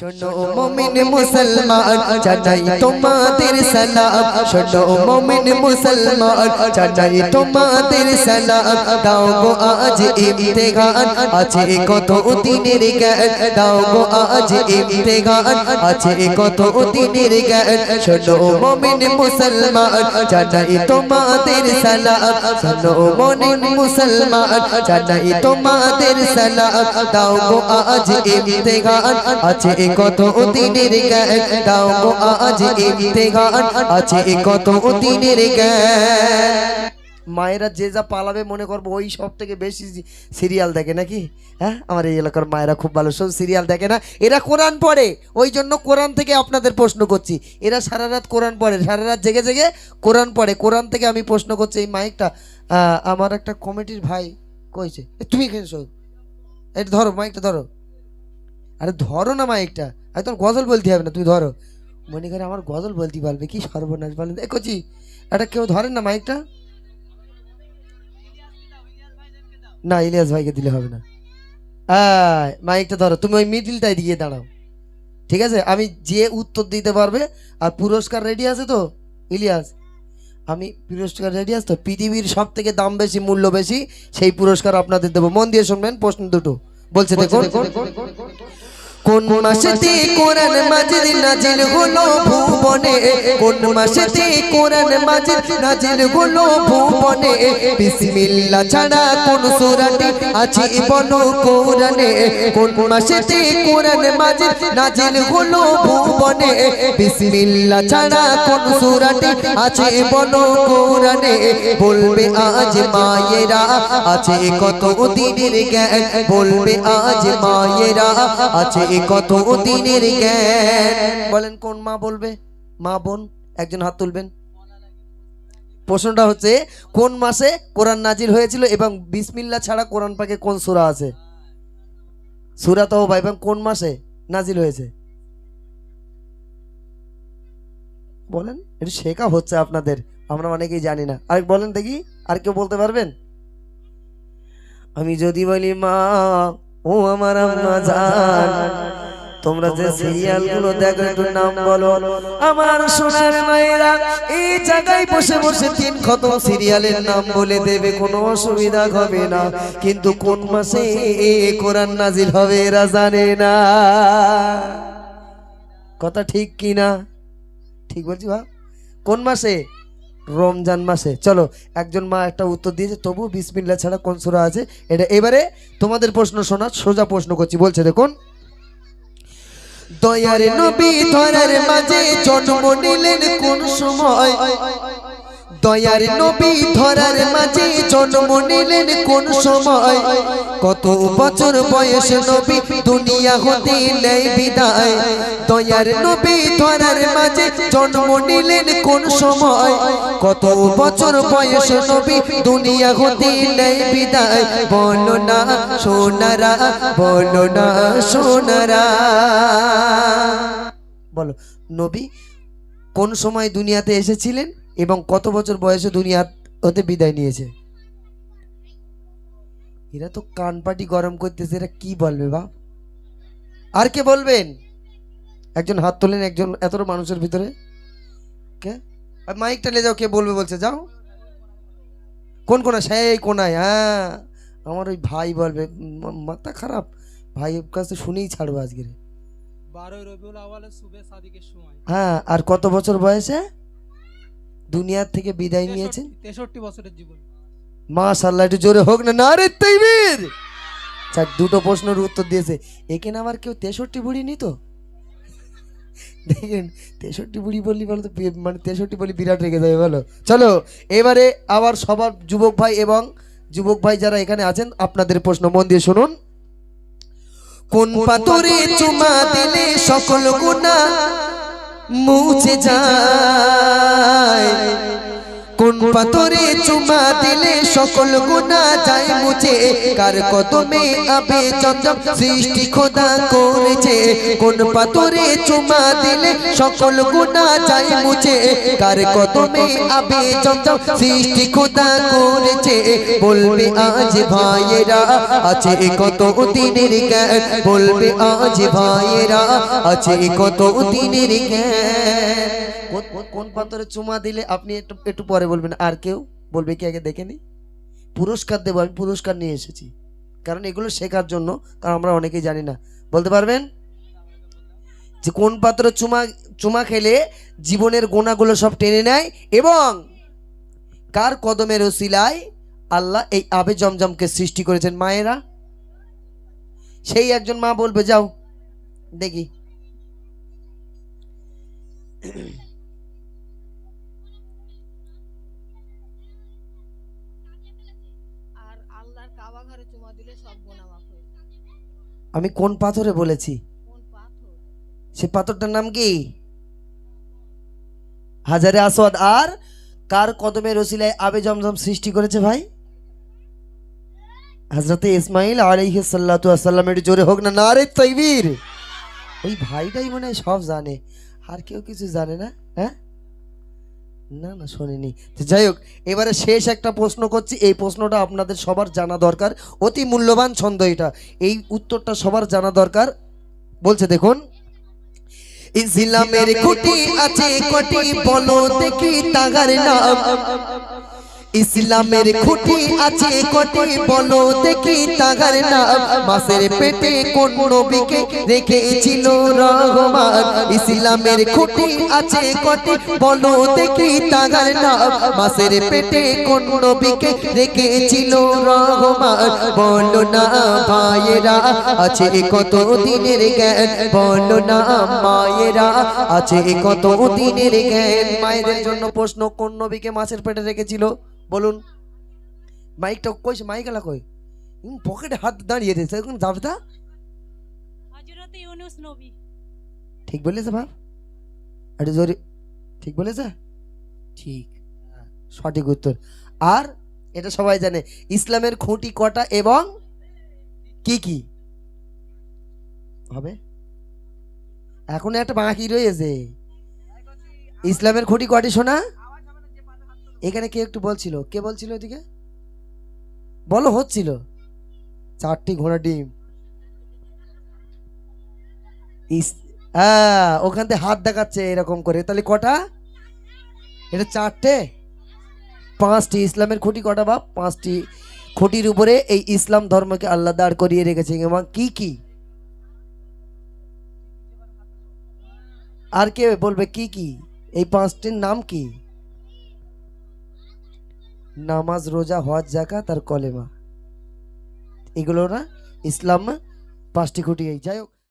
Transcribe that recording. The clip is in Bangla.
শোনো মুমিন মুসলমান জানাই তোমাদের সালাম শোনো মুমিন মুসলমান জানাই তোমাদের সালাম দাও গো আজ ইমতিহান আছে কত দিনের জ্ঞান দাও গো আজ ইমতিহান আছে কত দিনের জ্ঞান শোনো মুমিন মুসলমান জানাই তোমাদের সালাম শোনো মুমিন মুসলমান জানাই তোমাদের সালাম দাও গো আজ ইমতিহান আছে কত দিনের গো, আজ আছে কত দিনের মায়েরা যে যা পালাবে মনে করব, ওই সব থেকে বেশি সিরিয়াল দেখে নাকি? হ্যাঁ আমার এই এলাকার মায়েরা খুব ভালো। সব সিরিয়াল দেখে না, এরা কোরআন পড়ে। ওই জন্য কোরআন থেকে আপনাদের প্রশ্ন করছি। এরা সারা রাত কোরআন পড়ে, সারা রাত জেগে জেগে কোরআন পড়ে। কোরআন থেকে আমি প্রশ্ন করছি, এই মাইকটা আমার একটা কমিটির ভাই কইছে। তুমি এখানে এটা ধরো, মাইকটা ধরো। আরে ধরো না মাইকটা। একদম গজল বলতে হবে না তুমি ধরো। মনে করে আমার গজল বলতে পারবে, কি সর্বনাশ বলেন। দেখছি এটা কেউ ধরেন না মাইকটা? না, ইলিয়াস ভাইকে দিলে হবে না। মাইকটা ধরো, তুমি ওই মিডিলটাই দিয়ে দাঁড়াও। ঠিক আছে? আমি যে উত্তর দিতে পারবে, আর পুরস্কার রেডি আছে তো? ইলিয়াস, আমি পুরস্কার রেডি আছে তো? পৃথিবীর সব থেকে দাম বেশি, মূল্য বেশি, সেই পুরস্কার আপনাদের দেবো। মন দিয়ে শুনবেন, প্রশ্ন দুটো। বলছে দেখুন। কোন মাসেতে কোরআন মাজিদ নাজিল হলো ভুবনে? কোন মাসেতে কোরআন মাজিদ নাজিল হলো ভুবনে? বিসমিল্লাহ ছাড়া কোন সূরাটি আছে বলো কোরআনে? কোন মাসেতে কোরআন মাজিদ নাজিল হলো ভুবনে? বিসমিল্লাহ ছাড়া কোন সূরাটি আছে বলো কোরআনে? বলবে আজ মায়েরা আছে কত দিনের জ্ঞান? বলবে আজ মায়েরা আছে কত দিনের জ্ঞান? বলেন কোন মা বলবে? মা বোন একজন হাত তুলবেন। প্রশ্নটা হচ্ছে কোন মাসে কোরআন নাজিল হয়েছিল এবং বিসমিল্লা ছাড়া কোরআন পাকে কোন সূরা আছে? সূরা তো ভাই এবং কোন মাসে নাজিল হয়েছে? বলেন এটা শেখা হচ্ছে আপনাদের আমরা অনেকেই জানি না। আর বলেন দেখি আর কেউ বলতে পারবেন? আমি যদি বলি মা ও আমার আম্মা জান, তোমরা যে সিরিয়ালগুলো দেখো, একটু নাম বলো। আমার সোনার মায়েরা, এই জায়গায় বসে বসে তিন কত সিরিয়ালের নাম বলে দেবে, কোনো অসুবিধা হবে না। কিন্তু কোন মাসে কোরআন নাজিল হবে এরা জানে না। কথা ঠিক কি না? ঠিক বলছি বা কোন মাসে? রমজান মাসে। চলো, একজন মা একটা উত্তর দিয়েছে তবু বিসমিল্লা ছাড়া কোন সুরা আছে? এটা এবারে তোমাদের প্রশ্ন শোনা সোজা প্রশ্ন করছি, বলছে দেখুন। দয়ার নবী ধরার মাঝে জন্ম নিলেন কোন সময়? দয়ার নবী ধরার মাঝে জন্ম নিলেন কোন সময়? কত বছর বয়স নবী দুনিয়া হতে নেই বিদায়? দয়ার নবী ধরার মাঝে জন্ম নিলেন কোন সময়? কত বছর বয়স নবী দুনিয়া হতে নেই বিদায়? বলো না সোনারা, বলো না সোনারা। বলো, নবী কোন সময় দুনিয়াতে এসেছিলেন? এবং কত বছর বয়সে দুনিয়া হতে বিদায় নিয়েছে? এরা তো কানপাটি গরম করতেছে এরা কি বলবে বা আর কে বলবেন? একজন হাত তোলেন একজন এত মানুষের ভিতরে? কে? আর মাইকটা নিয়ে যাও কে বলবে বলছে যাও। কোন কোনায়? সেই কোনায় হ্যাঁ। আমার ওই ভাই বলবে মাথা খারাপ। ভাইয়ের কাছে শুনেই ছাড়বো আজকে। হ্যাঁ আর কত বছর বয়সে? দুনিয়ার থেকে বিদায় নিয়েছেন? তেষট্টি- বছরের জীবন। মাশাল্লাহ একটু জোরে হোক না না রে তৈবির! আচ্ছা দুটো প্রশ্নের উত্তর দিয়েছে। এখানে আবার কেউ তেষট্টি বুড়ি নি তো দেখেন তেষট্টি বুড়ি বললি বলো তো মানে তেষট্টি বলি বিরাট রেগে যাবে বলো। চলো এবারে আবার সবার যুবক ভাই এবং যুবক ভাই যারা এখানে আছেন আপনাদের প্রশ্ন মন দিয়ে শুনুন। কোন পাথরে চুমা দিলে সকল গুণা? মুছে যায়। কোন পাথরে চুমা দিলে সকল গুণা যায় মুছে? কার কদমে আবে চঞ্চম সৃষ্টি খোদা করেছে? কোন পাথরে চুমা দিলে সকল গুণা যায় মুছে? কার কদমে আবে চঞ্চম সৃষ্টি খোদা করেছে? বলবে আজ ভাইয়েরা, আছে কত দিনের জ্ঞান? বলবে আজ ভাইয়েরা, আছে কত দিনের জ্ঞান? কোন- পাথরে চুমা দিলে আপনি একটু একটু পরে বলবেন, আর কেউ? বলবে কি আগে দেখে নি? পুরস্কার দেবো, আমি পুরস্কার নিয়ে এসেছি। কারণ এগুলো শেখার জন্য, কারণ আমরা অনেকেই জানি না। বলতে পারবেন? যে কোন পাত্র চুমা চুমা খেলে জীবনের গোনাগুলো সব টেনে নেয় এবং কার কদমের ওসিলায় আল্লাহ এই আবে জমজমকে সৃষ্টি করেছেন মায়েরা? সেই একজন মা বলবে, যাও, দেখি। আমি কোন পাথরে বলেছি? সে পাথরটার নাম কি? হাজারে আসওয়াদ আর কার কদমের রসিলায় আবে জমজম সৃষ্টি করেছে ভাই? হজরতে ইসমাইল আলাইহিস সাল্লাতু আসসালামের জোরে হোক না নারে তাইবীর। ওই ভাইটাই মনে হয় সব জানে আর কেউ কিছু জানে না হ্যাঁ? না না শোনেনি। যাই হোক এবারে শেষ একটা প্রশ্ন করছি। এই প্রশ্নটা আপনাদের সবার জানা দরকার। অতি মূল্যবান ছন্দ এটা। এই উত্তরটা সবার জানা দরকার। বলছে দেখুন। ইসলামের খুঁটি আছে কটি বলো দেখি তাগার নাম। ইসলামের খুঁটি আছে কটি? বলো দেখি তাগার নাম। মাসের পেটে কোন নবীকে রেখেছিল রহমান? ইসলামের খুঁটি আছে কটি? বলো দেখি তাগার নাম। মাসের পেটে কোন নবীকে রেখেছিল রহমান? বলো না ভাইয়েরা, আছে কত দিনের জ্ঞান? বলো না মায়েরা, আছে কত দিনের জ্ঞান? মায়েদের জন্য প্রশ্ন, কোন নবীকে মাছের পেটে রেখেছিল? বলুন। মাইকটা কইছে মাইক এলা কই পকেটে হাত দাঁড়িয়ে রয়েছে এখন যাবে তা হজরত ইউনুস নবী। ঠিক বলেছে বাপ? একটু জোরে ঠিক বলেছে? ঠিক হ্যাঁ, সঠিক উত্তর। আর এটা সবাই জানে ইসলামের খুঁটি কটা এবং কি কি? হবে? এখন একটা বাকি রয়েছে। ইসলামের খুঁটি কটি শোনা এখানে কে একটু বলছিল, কে বলছিল ওদিকে বলো, হচ্ছিল। চারটি ঘোড়া ডিম। হ্যাঁ ওখান থেকে হাত দেখাচ্ছে এরকম করে। তাহলে কটা? এটা চারটে? পাঁচটি, ইসলামের খুঁটি কটা বাপ? পাঁচটি খুঁটির উপরে এই ইসলাম ধর্মকে আল্লাহ দাঁড় করিয়ে রেখেছে। এবং কি কি? আর কে বলবে কি কি? এই পাঁচটির নাম কি? নামাজ রোজা হজ জাকাত আর কলেমা। এগুলো না ইসলাম পাঁচটি খুঁটি এই। যাই হোক